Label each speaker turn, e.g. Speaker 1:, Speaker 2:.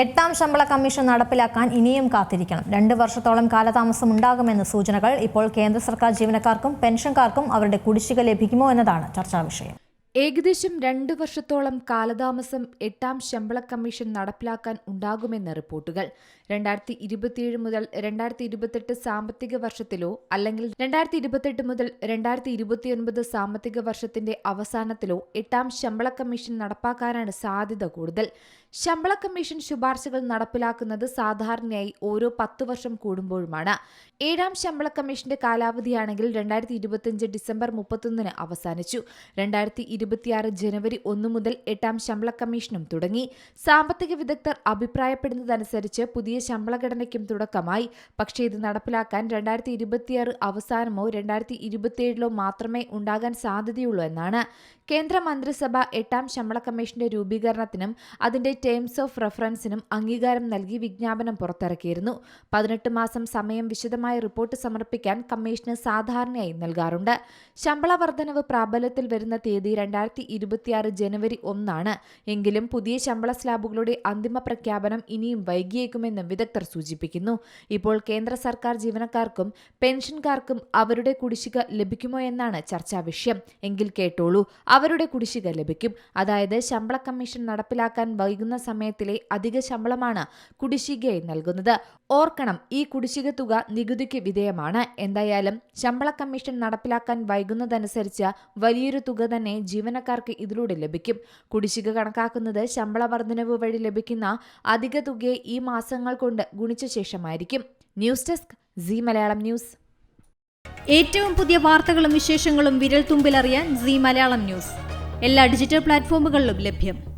Speaker 1: എട്ടാം ശമ്പള കമ്മീഷൻ നടപ്പിലാക്കാൻ ഇനിയും കാത്തിരിക്കണം. രണ്ട് വർഷത്തോളം കാലതാമസം ഉണ്ടാകുമെന്ന സൂചനകൾ ഇപ്പോൾ കേന്ദ്ര സർക്കാർ ജീവനക്കാർക്കും പെൻഷൻകാർക്കും അവരുടെ കുടിശ്ശിക ലഭിക്കുമോ എന്നതാണ് ചർച്ചാ വിഷയം.
Speaker 2: ഏകദേശം രണ്ട് വർഷത്തോളം കാലതാമസം എട്ടാം ശമ്പള കമ്മീഷൻ നടപ്പിലാക്കാൻ ഉണ്ടാകുമെന്ന് റിപ്പോർട്ടുകൾ. രണ്ടായിരത്തി ഇരുപത്തിയേഴ് മുതൽ രണ്ടായിരത്തി ഇരുപത്തെട്ട് സാമ്പത്തിക വർഷത്തിലോ അല്ലെങ്കിൽ രണ്ടായിരത്തി ഇരുപത്തെട്ട് മുതൽ രണ്ടായിരത്തി ഇരുപത്തിയൊൻപത് സാമ്പത്തിക വർഷത്തിന്റെ അവസാനത്തിലോ എട്ടാം ശമ്പള കമ്മീഷൻ നടപ്പാക്കാനാണ് സാധ്യത കൂടുതൽ. ശമ്പള കമ്മീഷൻ ശുപാർശകൾ നടപ്പിലാക്കുന്നത് സാധാരണയായി ഓരോ പത്ത് വർഷം കൂടുമ്പോഴുമാണ്. ഏഴാം ശമ്പള കമ്മീഷന്റെ കാലാവധിയാണെങ്കിൽ രണ്ടായിരത്തി ഇരുപത്തിയഞ്ച് ഡിസംബർ മുപ്പത്തൊന്നിന് അവസാനിച്ചു. രണ്ടായിരത്തി ഇരുപത്തിയാറ് ജനുവരി ഒന്ന് മുതൽ എട്ടാം ശമ്പള കമ്മീഷനും തുടങ്ങി. സാമ്പത്തിക വിദഗ്ധർ അഭിപ്രായപ്പെടുന്നതനുസരിച്ച് പുതിയ ശമ്പള ഘടനയ്ക്കും തുടക്കമായി. പക്ഷേ ഇത് നടപ്പിലാക്കാൻ രണ്ടായിരത്തി ഇരുപത്തിയാറ് അവസാനമോ രണ്ടായിരത്തി ഇരുപത്തിയേഴിലോ മാത്രമേ ഉണ്ടാകാൻ സാധ്യതയുള്ളൂ എന്നാണ്. കേന്ദ്ര മന്ത്രിസഭ എട്ടാം ശമ്പള കമ്മീഷന്റെ രൂപീകരണത്തിനും അതിന്റെ ടേംസ് ഓഫ് റെഫറൻസിനും അംഗീകാരം നൽകി വിജ്ഞാപനം പുറത്തിറക്കിയിരുന്നു. പതിനെട്ട് മാസം സമയം വിശദമായ റിപ്പോർട്ട് സമർപ്പിക്കാൻ കമ്മീഷന് സാധാരണയായി നൽകാറുണ്ട്. ശമ്പള വർധനവ് പ്രാബല്യത്തിൽ വരുന്ന തീയതി രണ്ടായിരത്തി ഇരുപത്തിയാറ് ജനുവരി ഒന്നാണ്. എങ്കിലും പുതിയ ശമ്പള സ്ലാബുകളുടെ അന്തിമ പ്രഖ്യാപനം ഇനിയും വൈകിയേക്കുമെന്നും വിദഗ്ധർ സൂചിപ്പിക്കുന്നു. ഇപ്പോൾ കേന്ദ്ര സർക്കാർ ജീവനക്കാർക്കും പെൻഷൻകാർക്കും അവരുടെ കുടിശ്ശിക ലഭിക്കുമോ എന്നാണ് ചർച്ചാ വിഷയം. എങ്കിൽ കേട്ടോളൂ അവരുടെ കുടിശ്ശിക ലഭിക്കും. അതായത് ശമ്പള കമ്മീഷൻ നടപ്പിലാക്കാൻ വൈകുന്ന സമയത്തിലെ അധിക ശമ്പളമാണ് കുടിശ്ശികയായി നൽകുന്നത്. ഓർക്കണം ഈ കുടിശ്ശിക തുക നികുതിക്ക് വിധേയമാണ്. എന്തായാലും ശമ്പള കമ്മീഷൻ നടപ്പിലാക്കാൻ വൈകുന്നതനുസരിച്ച് വലിയൊരു തുക തന്നെ ജീവനക്കാർക്ക് ഇതിലൂടെ ലഭിക്കും. കുടിശ്ശിക കണക്കാക്കുന്നത് ശമ്പള വർധനവ് വഴി ലഭിക്കുന്ന അധിക തുകയെ ഈ മാസങ്ങൾ കൊണ്ട് ഗുണിച്ച ശേഷമായിരിക്കും. News desk Zee Malayalam news.
Speaker 3: ഏറ്റവും പുതിയ വാർത്തകളും വിശേഷങ്ങളും വിരൽ തുമ്പിലറിയാൻ സി മലയാളം ന്യൂസ്. എല്ലാ ഡിജിറ്റൽ പ്ലാറ്റ്ഫോമുകളിലും ലഭ്യം.